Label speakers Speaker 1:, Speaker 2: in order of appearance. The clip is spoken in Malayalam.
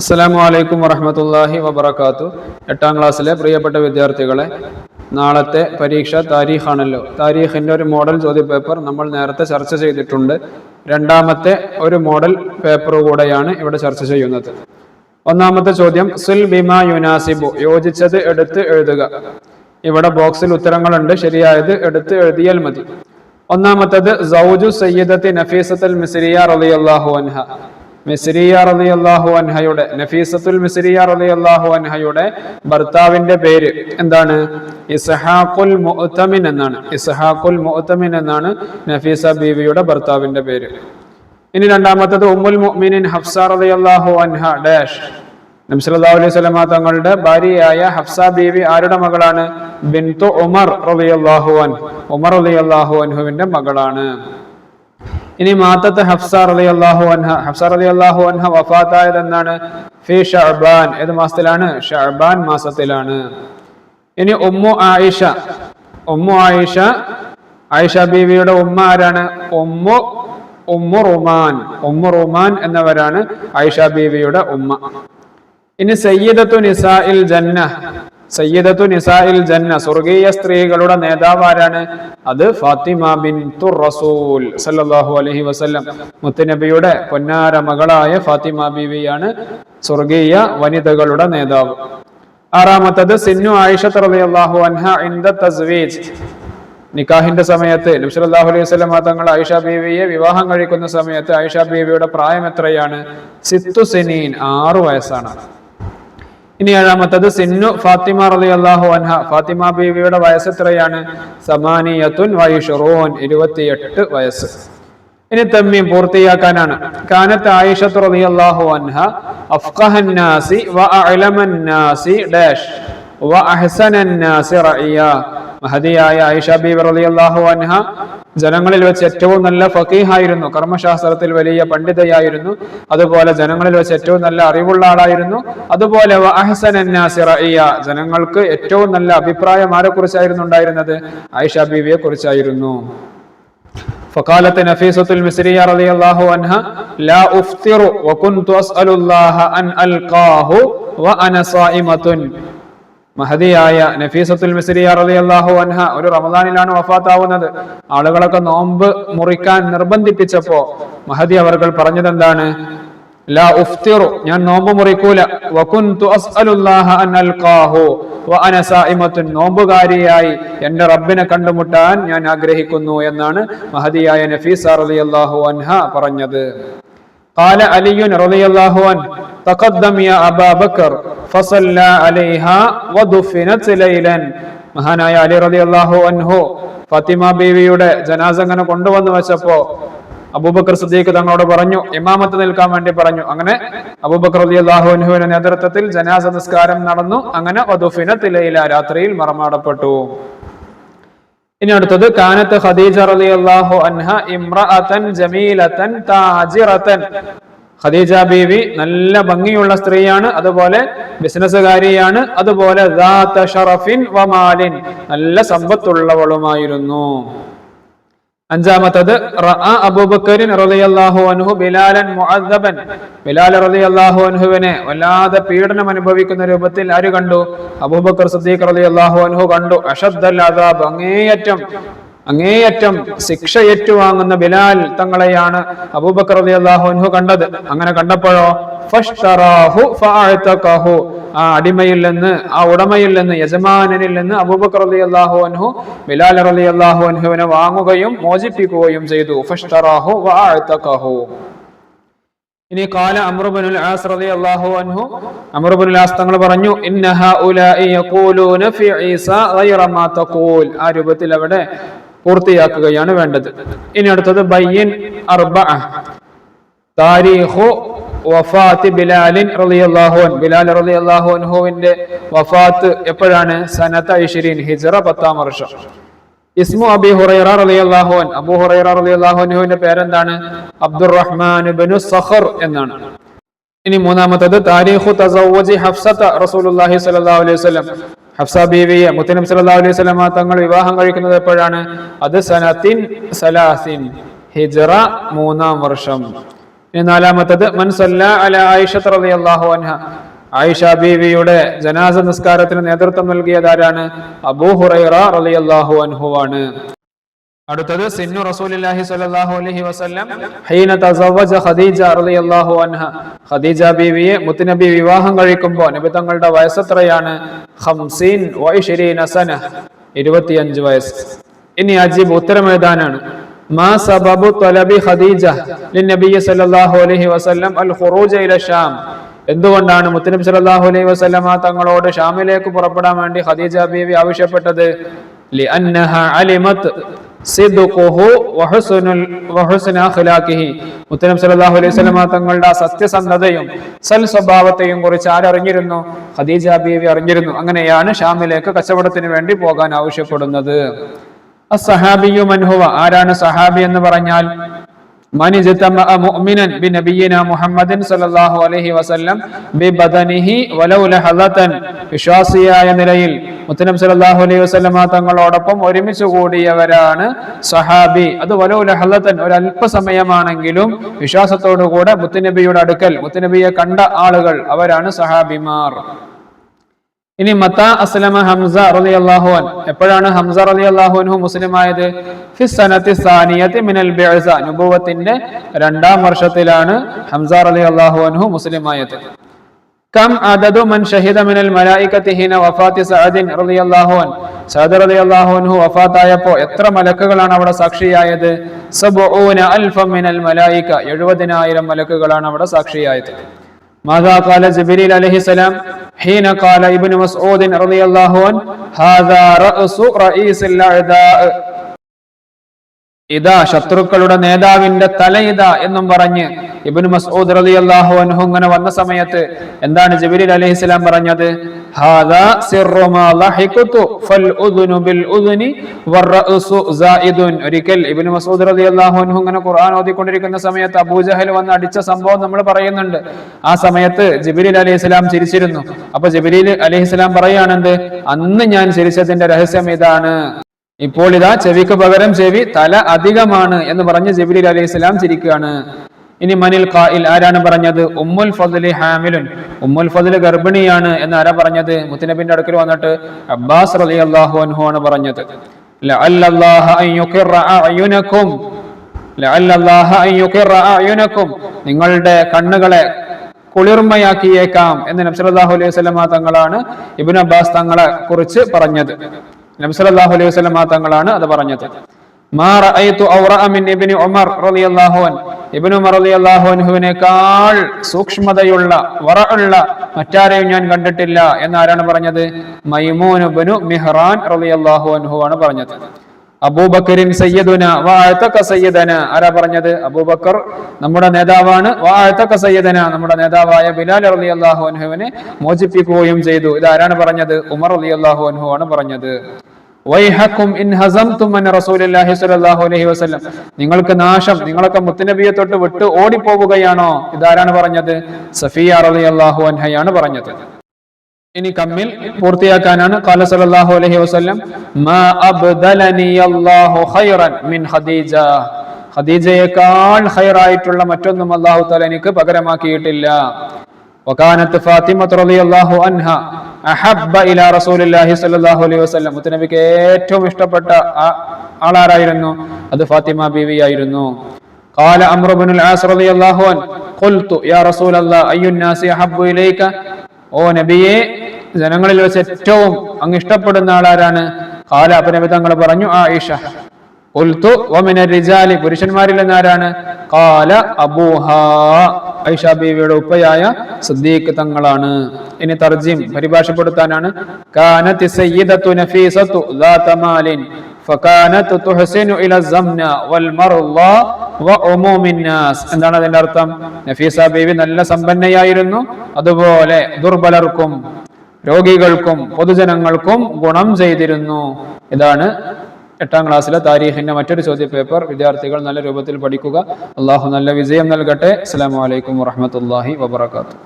Speaker 1: അസ്സലാമു അലൈക്കും വറഹമത്തല്ലാഹി വബർക്കാത്തു എട്ടാം ക്ലാസ്സിലെ പ്രിയപ്പെട്ട വിദ്യാർത്ഥികളെ നാളത്തെ പരീക്ഷ താരീഖാണല്ലോ. താരീഖിന്റെ ഒരു മോഡൽ ചോദ്യ പേപ്പർ നമ്മൾ നേരത്തെ ചർച്ച ചെയ്തിട്ടുണ്ട്. രണ്ടാമത്തെ ഒരു മോഡൽ പേപ്പർ കൂടെയാണ് ഇവിടെ ചർച്ച ചെയ്യുന്നത്. ഒന്നാമത്തെ ചോദ്യം സുൽ ബിമ യുനാസിബു? യോജിച്ചത് എടുത്ത് എഴുതുക. ഇവിടെ ബോക്സിൽ ഉത്തരങ്ങളുണ്ട് ശരിയായത് എടുത്ത് എഴുതിയാൽ മതി. ഒന്നാമത്തത് സൗജു സയ്യിദത്തി നഫീസത്തുൽ മിസ്രിയ റളിയല്ലാഹു അൻഹ? മിസ്രിയ റളിയല്ലാഹു അൻഹയുടെ നഫീസത്തുൽ മിസ്രിയ റളിയല്ലാഹു അൻഹയുടെ ഭർത്താവിന്റെ പേര് എന്താണ്? ഇസഹാഖുൽ മുഅ്തമിൻ എന്നാണ്. ഇസഹാഖുൽ മുഅ്തമിൻ എന്നാണ് നഫീസ ബീവിയുടെ ഭർത്താവിന്റെ പേര്. ഇനി രണ്ടാമത്തത് ഉമ്മുൽ മുഅ്മിനിൻ ഹഫ്സ റളിയല്ലാഹു അൻഹ ഡാഷ്. നബി സല്ലല്ലാഹു അലൈഹി വസല്ലമ തങ്ങളുടെ ഭാര്യയായ ഹഫ്സ ബീവി ആരുടെ മകളാണ്? ബിൻതു ഉമർ റളിയല്ലാഹു അൻ ഉമർ റളിയല്ലാഹു അൻഹുവിന്റെ മകളാണ്. ഇനി മാത്തത്ത് ഹഫ്സാർ ഹഫ്സ റളിയല്ലാഹു അൻഹ അലി അള്ളാഹു അൻഹ വഫാത്തായത് എന്നാണ് ഫി ഷഹബാൻ ഏത് മാസത്തിലാണ്? ഷഹബാൻ മാസത്തിലാണ്. ഇനി ഉമ്മു ആയിഷ ഉമ്മു ആയിഷ ആയിഷ ബീവിയുടെ ഉമ്മ ആരാണ്? ഉമ്മു ഉമ്മു റുമാൻ ഉമ്മു റുമാൻ എന്നവരാണ് ആയിഷ ബീവിയുടെ ഉമ്മ. ഇനി സയ്യിദത്തു നിസാഇൽ ജന്ന സയ്യിദത്തു നിസായിൽ ജന്ന സ്വർഗീയ സ്ത്രീകളുടെ നേതാവ് ആരാണ് അത് ഫാത്തിമ ബിൻ തുർ റസൂൽ സല്ലാഹു അലഹി വസ്ല്ലം. മുത്തുനബിയുടെ പൊന്നാര മകളായ ഫാത്തിമ ബീവിയാണ് സ്വർഗീയ വനിതകളുടെ നേതാവ്. ആറാമത്തത് സിന്നു ആയിഷ അൻഹ ഇൻദ തസ്വീജ്. നിക്കാഹിന്റെ സമയത്ത് നബി സല്ലല്ലാഹു അലൈഹി വസല്ലം തങ്ങൾ ആയിഷ ബീവിയെ വിവാഹം കഴിക്കുന്ന സമയത്ത് ആയിഷ ബീവിയുടെ പ്രായം എത്രയാണ്? സിത്തു സിനീൻ ആറു വയസ്സാണ്. ഇനി ഏഴാമത്തത് സിന്നു ഫാത്തിമ റലി അള്ളാഹു അൻഹ. ഫാത്തിമ ബീവിയുടെ വയസ്സ് എത്രയാണ്? സമാനിയത്തുൻ വൈഷുറോൻ ഇരുപത്തിയെട്ട് വയസ്സ്. ഇനി തമ്മീം പൂർത്തിയാക്കാനാണ്. കാനത്ത് ആയിഷത്ത് അള്ളാഹു അൻഹ അഫ്ഖഹന്നാസി വ അലമന്നാസി ഡാഷ് വ അഹ്സനന്നാസി റഇയ. മഹദിയായ ആയിഷ ബീവി റളിയല്ലാഹു അൻഹ ജനങ്ങളിൽ വെച്ച് ഏറ്റവും നല്ല ഫക്കീഹായിരുന്നു കർമ്മശാസ്ത്രത്തിൽ വലിയ പണ്ഡിതയായിരുന്നു അതുപോലെ ജനങ്ങളിൽ വെച്ച് ഏറ്റവും നല്ല അറിവുള്ള ആളായിരുന്നു അതുപോലെ വ അഹ്സനന്നാസി റഇയ ജനങ്ങൾക്ക് ഏറ്റവും നല്ല അഭിപ്രായം ആരെ കുറിച്ചായിരുന്നു ഉണ്ടായിരുന്നത് ആയിഷ ബീവിയെ കുറിച്ചായിരുന്നു فقالت نفيسة المصرية رضي الله عنها لا أفطر وكنت أسأل الله أن ألقاه وأنا صائمة മഹദിയായ നഫീസത്തുൽ മിസ്രിയ അള്ളാഹു അൻഹ ഒരു റമദാനിലാണ് വഫാത്താവുന്നത്. ആളുകളൊക്കെ നോമ്പ് മുറിക്കാൻ നിർബന്ധിപ്പിച്ചപ്പോ മഹദി അവർകൾ പറഞ്ഞതെന്താണ്? ലാ ഉഫ്തിറു ഞാൻ നോമ്പ് മുറിക്കൂല. വകുന്തു അസ്അലുല്ലാഹ അൻ അൽഖാഹു അന സായിമത്തുൻ നോമ്പുകാരിയായി എന്റെ റബ്ബിനെ കണ്ടുമുട്ടാൻ ഞാൻ ആഗ്രഹിക്കുന്നു എന്നാണ് മഹദിയായ നഫീസ റളിയല്ലാഹു അൻഹ പറഞ്ഞത്. قال علي رضي الله عنه تقدم يا أبا بكر فصلى عليها ودفنت ليلا മഹാനായ അലി റതി അള്ളാഹു അൻഹു ഫാത്തിമ ബീവിയുടെ ജനാസ അങ്ങനെ കൊണ്ടുവന്ന് വെച്ചപ്പോ അബൂബക്കർ സദ്ദീഖ് തങ്ങളോട് പറഞ്ഞു ഇമാമത്ത് നിൽക്കാൻ വേണ്ടി പറഞ്ഞു അങ്ങനെ അബൂബക്കർ റതി അള്ളാഹു അൻഹുവിന്റെ നേതൃത്വത്തിൽ ജനാസ നിസ്കാരം നടന്നു അങ്ങനെ വധുഫിന തിലയില രാത്രിയിൽ മറമാടപ്പെട്ടു ഇനി അടുത്തത് കാനത്ത് ഖദീജ റളിയല്ലാഹു അൻഹ ഇംറഅതൻ ജമീലതൻ താജിറതൻ. ഖദീജ ബീവി നല്ല ഭംഗിയുള്ള സ്ത്രീയാണ് അതുപോലെ ബിസിനസ്സുകാരിയാണ് അതുപോലെ വമാലിൻ നല്ല സമ്പത്തുള്ളവളുമായിരുന്നു. അഞ്ചാമത്തത് റഅ അബൂബക്കറിൻ റളിയല്ലാഹു അൻഹു ബിലാലൻ ബിലാൽ റളിയല്ലാഹു വല്ലാതെ പീഡനം അനുഭവിക്കുന്ന രൂപത്തിൽ ആര് കണ്ടു? അബൂബക്കർ സിദ്ദീഖ് റളിയല്ലാഹു അൻഹു കണ്ടു. അഷദ്ദൽ അദാബ് അങ്ങേയറ്റം അങ്ങേയറ്റം ശിക്ഷ ഏറ്റുവാങ്ങുന്ന ബിലാൽ തങ്ങളെയാണ് അബൂബക്കർ റളിയല്ലാഹു അൻഹു കണ്ടത്. അങ്ങനെ കണ്ടപ്പോഴോ ആ അടിമയിൽ നിന്ന് ആ ഉടമയിൽ നിന്ന് യജമാനനിൽ നിന്ന് അബൂബക്കർ അലി അള്ളാഹു അൻഹു ബിലാൽ അലി അള്ളാഹു അൻഹുവിനെ വാങ്ങുകയും മോചിപ്പിക്കുകയും ചെയ്തു. ഫഷ്തറാഹു വഅതഖഹു ഇനി കാല അമ്രുബനുൽ ആസ് റളിയല്ലാഹു അൻഹു. അമ്രുബനുൽ ആസ് തങ്ങൾ പറഞ്ഞു ഇന്നഹ ഹഉലാഇ യഖൂലൂന ഫി ഈസ ഗൈറ മാ തഖൂൽ. ആ രൂപത്തിൽ അവിടെ പൂർത്തിയാക്കുകയാണ് വേണ്ടത്. ഇനി അടുത്തത് ബയ്യൻ അർബഅ. താരീഖു വഫാത്ത് ബിലാലിൻ റളിയല്ലാഹു അൻ ബിലാൽ റളിയല്ലാഹു അൻഹുവിന്റെ വഫാത്ത് എപ്പോഴാണ്? സനത്ത ഐശ്വരീൻ ഹിജ്റ പത്താം വർഷം. ഇസ്മു അബി ഹുറൈറ റളിയല്ലാഹു അൻ അബൂ ഹുറൈറ റളിയല്ലാഹു അൻഹുവിന്റെ പേരെന്താണ്? അബ്ദുറഹ്മാൻ ഇബ്നു സഖർ എന്നാണ്. ഇനി മൂന്നാമത്തത് താരീഖു തസവ്വജി ഹഫ്സത റസൂലുള്ളാഹി സ്വല്ലല്ലാഹു അലൈഹി വസല്ലം. ഹഫ്സ ബീവിയെ മുത്തനബി സല്ലല്ലാഹു അലൈഹി വസല്ലം തങ്ങൾ വിവാഹം കഴിക്കുന്നത് എപ്പോഴാണ്? അത് സനത്തിൻ സലാസിൻ ഹിജ്റ മൂന്നാം വർഷം. നാലാമത്തത് മൻ സല്ല അല ആയിഷ അള്ളാഹു അൻഹ. ആയിഷ ബീവിയുടെ ജനാസ നിസ്കാരത്തിന് നേതൃത്വം നൽകിയത് ആരാണ്? അബൂ ഹുറൈറ റളിയല്ലാഹു അൻഹു ആണ്. അടുത്തത് സിന്നു റസൂലുള്ളാഹി സ്വല്ലല്ലാഹു അലൈഹി വസല്ലം ഹീന തസവ്വജ ഖദീജ റളിയല്ലാഹു അൻഹ. ഖദീജ ബീവിയെ മുത്തുനബി വിവാഹം കഴിക്കുമ്പോൾ നബി തങ്ങളുടെ വയസ്സെത്രയാണ് ഖംസീൻ വഇശ്രീന സന 25 വയസ്സ്. ഇനി അജീബ് ഉത്തരം മാ സബബു തലബി ഖദീജ ലിന്നബി സല്ലല്ലാഹു അലൈഹി വസല്ലം അൽ ഖുറൂജ ഇല ഷാം. എന്തുകൊണ്ടാണ് മുത്തനബി സല്ലല്ലാഹു അലൈഹി വസല്ലമ തങ്ങളോട് ഷാമിലേക്ക് പുറപ്പെടാൻ വേണ്ടി ഖദീജ ബീവി ആവശ്യപ്പെട്ടത്? മുത്തനബി സല്ലല്ലാഹു അലൈഹി വസല്ലമ തങ്ങളുടെ സത്യസന്ധതയും സൽ സ്വഭാവത്തെയും കുറിച്ച് ആരറിഞ്ഞിരുന്നു? ഖദീജ ബീവി അറിഞ്ഞിരുന്നു. അങ്ങനെയാണ് ഷാമിലേക്ക് കച്ചവടത്തിന് വേണ്ടി പോകാൻ ആവശ്യപ്പെടുന്നത്. അസഹാബിയു മൻഹുവ ആരാണ് സഹാബി എന്ന് പറഞ്ഞാൽ വിശ്വാസിയായ നിലയിൽ അലൈഹി തങ്ങളോടൊപ്പം ഒരുമിച്ച് കൂടിയവരാണ് സഹാബി. അത് വലൗലഹത്തൻ ഒരു അല്പസമയമാണെങ്കിലും വിശ്വാസത്തോടുകൂടെ മുത്തുനബിയുടെ അടുക്കൽ മുത്തുനബിയെ കണ്ട ആളുകൾ അവരാണ് സഹാബിമാർ. ഇനി മത്താ അസ്ലമ ഹംസ റലി അള്ളാഹുൻ എപ്പോഴാണ് ഹംസ റലി അള്ളാഹുനു മുസ്ലിമായത്? അനുഭവത്തിന്റെ രണ്ടാം വർഷത്തിലാണ് ഹംസ റലി അള്ളാഹുനു മുസ്ലിമായത്. കം അതതു മൻ ഷഹിദ മിനൽ മലായികത്തി ഹീന വഫാത്തി സഅദിൻ റളിയല്ലാഹു അൻ സഅദ് റളിയല്ലാഹു അൻഹു വഫാത്തായപ്പോൾ എത്ര മലക്കുകളാണ് അവിടെ സാക്ഷിയായത്? സബഊന അൽഫ മിനൽ മലായിക എഴുപതിനായിരം മലക്കുകളാണ് അവിടെ സാക്ഷിയായത്. മാതാ കാല ജിബിരിൽ അലഹിസലാം حين قال ابن مسعود رضي الله عنه هذا رأس رئيس الأعداء ഇതാ ശത്രുക്കളുടെ നേതാവിന്റെ തല ഇതാ എന്നും പറഞ്ഞ് ഇബ്നു മസ്ഊദ് അള്ളാഹു അനുഹു ഇങ്ങനെ വന്ന സമയത്ത് എന്താണ് ജബിരിൽ അലഹി ഇസ്ലാം പറഞ്ഞത്? ഹാദാ സിർറു മസൂദ് റലി അള്ളാഹു അനുഹു ഒരിക്കൽ ഇബ്നു ഇങ്ങനെ ഖുർആൻ ഓതിക്കൊണ്ടിരിക്കുന്ന സമയത്ത് അബൂജഹൽ വന്ന് അടിച്ച സംഭവം നമ്മൾ പറയുന്നുണ്ട്. ആ സമയത്ത് ജിബ്രീൽ ഇസ്ലാം ചിരിച്ചിരുന്നു. അപ്പൊ ജിബ്രീൽ ഇസ്ലാം പറയുകയാണെന്ത്? അന്ന് ഞാൻ ചിരിച്ചതിന്റെ രഹസ്യം ഇതാണ്. ഇപ്പോൾ ഇതാ ചെവിക്ക് പകരം ചെവി തല അധികമാണ് എന്ന് പറഞ്ഞ് ജബിലി അലൈഹി സ്വലാം ചിരിക്കുകയാണ്. ഇനി മനിൽ ഖായിൽ ആരാണ് പറഞ്ഞത്? ഉമ്മുൽ ഫദ്ലി ഹാമിലുൻ. ഉമ്മുൽ ഫദ്ല് ഗർഭിണിയാണ് എന്ന് ആരാ പറഞ്ഞത്? മുത്തനബിന്റെ അടുക്കൽ വന്നിട്ട് അബ്ബാസ് റലി അള്ളാഹു അൻഹു ആണ് പറഞ്ഞത്. നിങ്ങളുടെ കണ്ണുകളെ കുളിർമയാക്കിയേക്കാം എന്ന് നബ്സലാഹു അലൈഹി വസല്ലമ തങ്ങളാണ് ഇബിൻ അബ്ബാസ് തങ്ങളെ കുറിച്ച് പറഞ്ഞത്. നബ്സല്ലാഹു അലൈഹി വസല്ലമ തങ്ങളാണ് അത് പറഞ്ഞത്. സൂക്ഷ്മതയുള്ള വറഉള്ള മറ്റാരെയും ഞാൻ കണ്ടിട്ടില്ല എന്നാരാണ് പറഞ്ഞത്? മൈമൂൻ മിഹ്റാൻ റളിയല്ലാഹു അൻഹു ആണ് പറഞ്ഞത്. അബൂബക്കറിൻ സയ്യദുന വാഴത്തക്ക സയ്യദന. ആരാ പറഞ്ഞത്? അബൂബക്കർ നമ്മുടെ നേതാവാണ്. വാഴത്തക്ക സയ്യദന നമ്മുടെ നേതാവായ ബിലാൽ അലി അള്ളാഹു അൻഹുവിനെ മോചിപ്പിക്കുകയും ചെയ്തു. ഇത് ആരാണ് പറഞ്ഞത്? ഉമർ അലി അള്ളാഹു അൻഹു ആണ് പറഞ്ഞത്. നിങ്ങൾക്ക് നാശം നിങ്ങളൊക്കെ മുത്തനബിയെ തൊട്ട് വിട്ട് ഓടിപ്പോവുകയാണോ? ഇതാരാണ് പറഞ്ഞത്? സഫിയ അള്ളാഹു അൻഹയാണ് പറഞ്ഞത്. ഇനി കമ്മിൽ പൂർത്തിയാക്കാനാണ് ഖാല സല്ലല്ലാഹു അലൈഹി ഖദീജ. ഖദീജയേക്കാൾ ഖൈറായിട്ടുള്ള മറ്റൊന്നും അള്ളാഹു തആല എനിക്ക് പകരമാക്കിയിട്ടില്ല. وكانت فاطمة رضي الله عنها أحب إلى رسول الله صلى الله عليه وسلم മുത്തനബിക്ക് ഏറ്റവും ഇഷ്ടപ്പെട്ട ആ- ആളാരായിരുന്നു അത് ഫാത്തിമ ബീവി ആയിരുന്നു قال عمرو بن العاص رضي الله عنه قلت يا رسول الله أي الناس أحب إليك ഓ നബിയെ ജനങ്ങളിൽ വെച്ച് ഏറ്റവും അങ്ങ് ഇഷ്ടപ്പെടുന്ന ആളാരാണ് കാല അപ്പൊ നബി തങ്ങൾ പറഞ്ഞു ആയിഷ ഉൽത്തു വമിന റിജാലി പുരുഷന്മാരിൽ നിന്ന് ആരാണ് കാല അബൂഹ ഐഷ ബീവിയുടെ ഉപ്പയായ സദ്ദീഖ് തങ്ങളാണ് ഇനി തർജീം പരിഭാഷപ്പെടുത്താനാണ് കാനത്ത് സയ്യിദത്തു നഫീസത്തു ذات مال فكانت تحسن الى الزمن والمرضى وعموم الناس എന്താണ് അതിന്റെ അർത്ഥം നഫീസ ബീവി നല്ല സമ്പന്നയായിരുന്നു അതുപോലെ ദുർബലർക്കും രോഗികൾക്കും പൊതുജനങ്ങൾക്കും ഗുണം ചെയ്തിരുന്നു ഇതാണ് എട്ടാം ക്ലാസ്സിലെ താരീഖിന്റെ മറ്റൊരു ചോദ്യ പേപ്പർ വിദ്യാർത്ഥികൾ നല്ല രൂപത്തിൽ പഠിക്കുക. അള്ളാഹു നല്ല വിജയം നൽകട്ടെ. അസ്സാം വലൈക്കും വാഹമത്തല്ലാഹി വബർക്കാത്തു